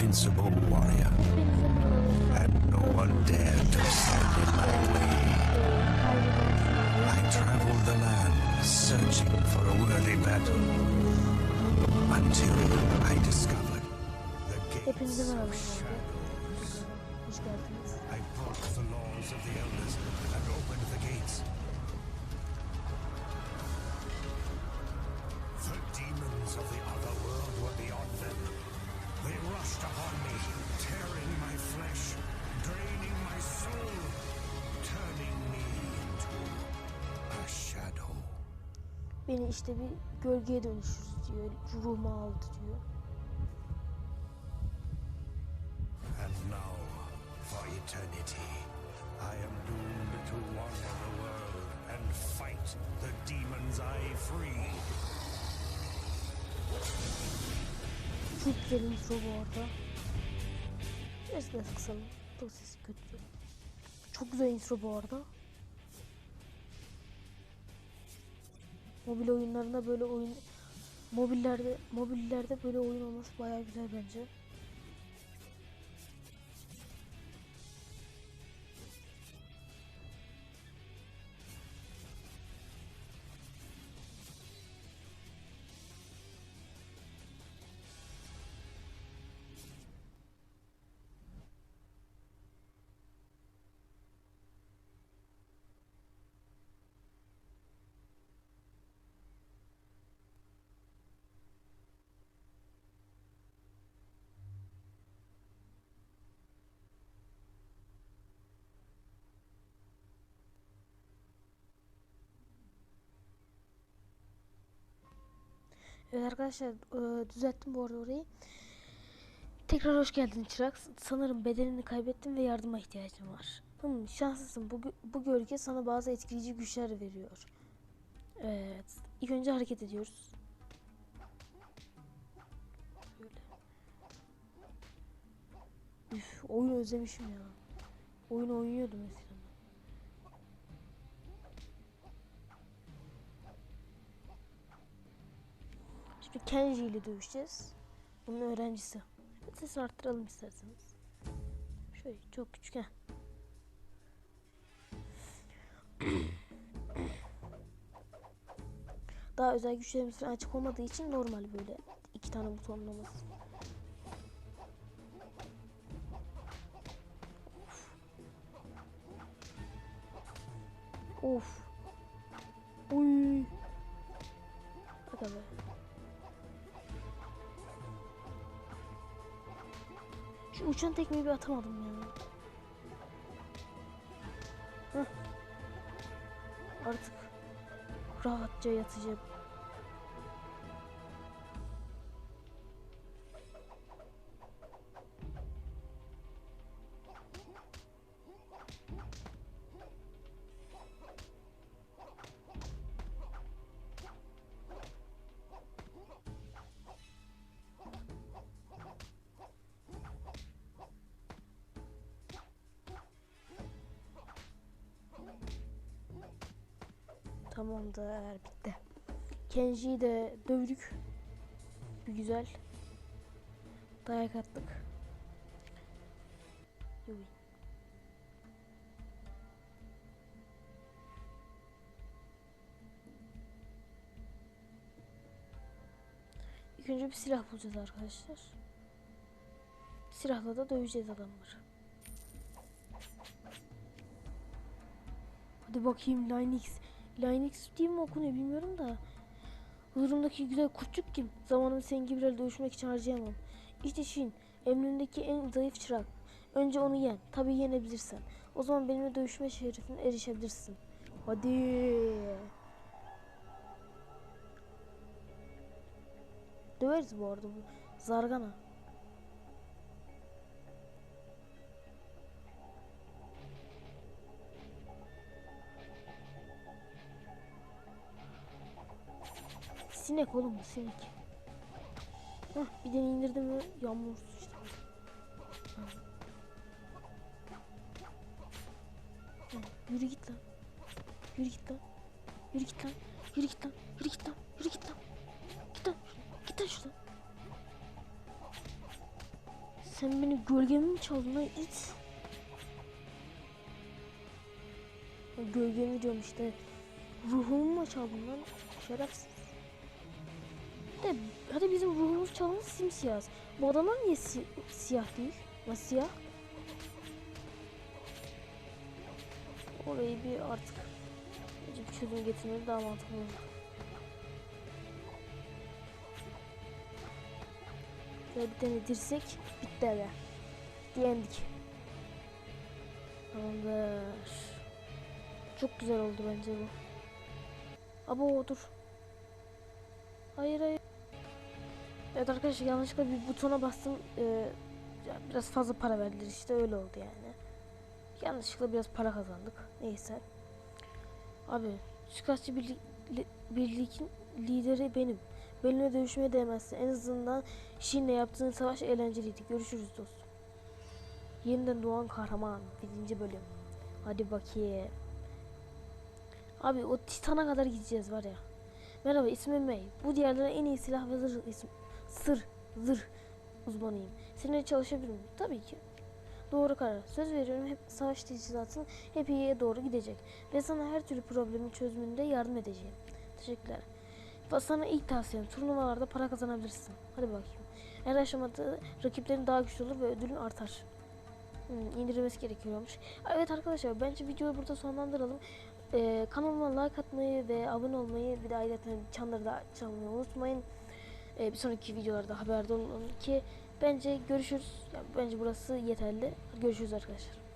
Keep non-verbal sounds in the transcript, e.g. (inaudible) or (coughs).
invincible warrior, and no one dared to stand in my way. I traveled the land searching for a worthy battle until I discovered the gates of shadows. I broke the laws of the elders and opened the gates. Beni işte bir gölgeye dönüşürüz diyor. Ruhumu aldı diyor. And now, for eternity, I am doomed to wander the world and fight the demons I free. Çok güzel intro bu arada. Da kısalım. Çok sesi kötü. Çok güzel intro bu arada. Mobil oyunlarında böyle oyun mobillerde mobillerde böyle oyun olması bayağı güzel bence. Evet arkadaşlar e, düzelttim bu arada orayı. Tekrar hoş geldin Çırak. Sanırım bedenini kaybettin ve yardıma ihtiyacın var. Hmm, şanslısın. Bu, bu gölge sana bazı etkileyici güçler veriyor. Evet. İlk önce hareket ediyoruz. Böyle. Üf, oyun özlemişim ya. Oyun oynuyordum eskiden. Şimdi Kenji ile dövüşeceğiz. Bunun öğrencisi. Sesini arttıralım isterseniz. Şöyle çok küçük ha. (coughs) Daha özel güçlerimiz falan açık olmadığı için normal böyle iki tane butonun olması. Of. Uy. Be. Şu uçan tekmeyi bir atamadım ya. Heh. Artık rahatça yatacağım. Tamamdır bitti. Kenji'yi de dövdük. Bir güzel. Dayak attık. Yuh. İlk önce bir silah bulacağız arkadaşlar. Silahla da döveceğiz adamları. Hadi bakayım Linux. Linux diye mi okunuyor bilmiyorum da. Huzurumdaki güzel kurtçuk kim? Zamanımı senin gibilerle dövüşmek için harcayamam. İşte Shin, emrindeki en zayıf çırak. Önce onu yen. Tabii yenebilirsen. O zaman benimle dövüşme şerefine erişebilirsin. Hadi. Döveriz bu arada bu. Zargana. Sinek oğlum bu sinek. Hah bir de indirdim mi yağmur işte. Yürü git lan. Yürü git lan. Yürü git lan. Yürü git lan. Yürü git lan. Yürü git lan. Git lan. Git lan şuradan. Sen benim gölgemi mi çaldın lan it? Gölgemi diyorum işte. Ruhumu mu çaldın lan? Şerefsiz. De, hadi bizim ruhumuz çalınmış simsiyah. Bu adamlar niye si- siyah değil? Nasıl siyah? Orayı bir artık bir çözüm getirmeleri daha mantıklı olur. Şöyle bir tane dirsek bitti hele. Yendik. Tamamdır. Çok güzel oldu bence bu. Abo dur. Hayır hayır. Evet arkadaşlar yanlışlıkla bir butona bastım. Ee, biraz fazla para verdiler işte öyle oldu yani. Yanlışlıkla biraz para kazandık. Neyse. Abi Çıkartçı birlik, li- birlikin lideri benim. Benimle dövüşmeye değmezsin. En azından Şin'le yaptığın savaş eğlenceliydi. Görüşürüz dostum. Yeniden doğan kahraman. Birinci bölüm. Hadi bakayım. Abi o Titan'a kadar gideceğiz var ya. Merhaba ismim May. Bu diyarların en iyi silah ve zırh. Sır, zırh uzmanıyım. Seninle çalışabilir miyim? Tabii ki. Doğru karar. Söz veriyorum hep savaş teçhizatın hep iyiye doğru gidecek. Ve sana her türlü problemin çözümünde yardım edeceğim. Teşekkürler. Sana ilk tavsiyem turnuvalarda para kazanabilirsin. Hadi bakayım. Her aşamada rakiplerin daha güçlü olur ve ödülün artar. Hmm, indirilmesi gerekiyormuş. Evet arkadaşlar bence videoyu burada sonlandıralım. Ee, kanalıma like atmayı ve abone olmayı bir de ayrıca çanları da çalmayı unutmayın. Ee, bir sonraki videolarda haberdar olun ki bence görüşürüz. Yani bence burası yeterli. Görüşürüz arkadaşlar.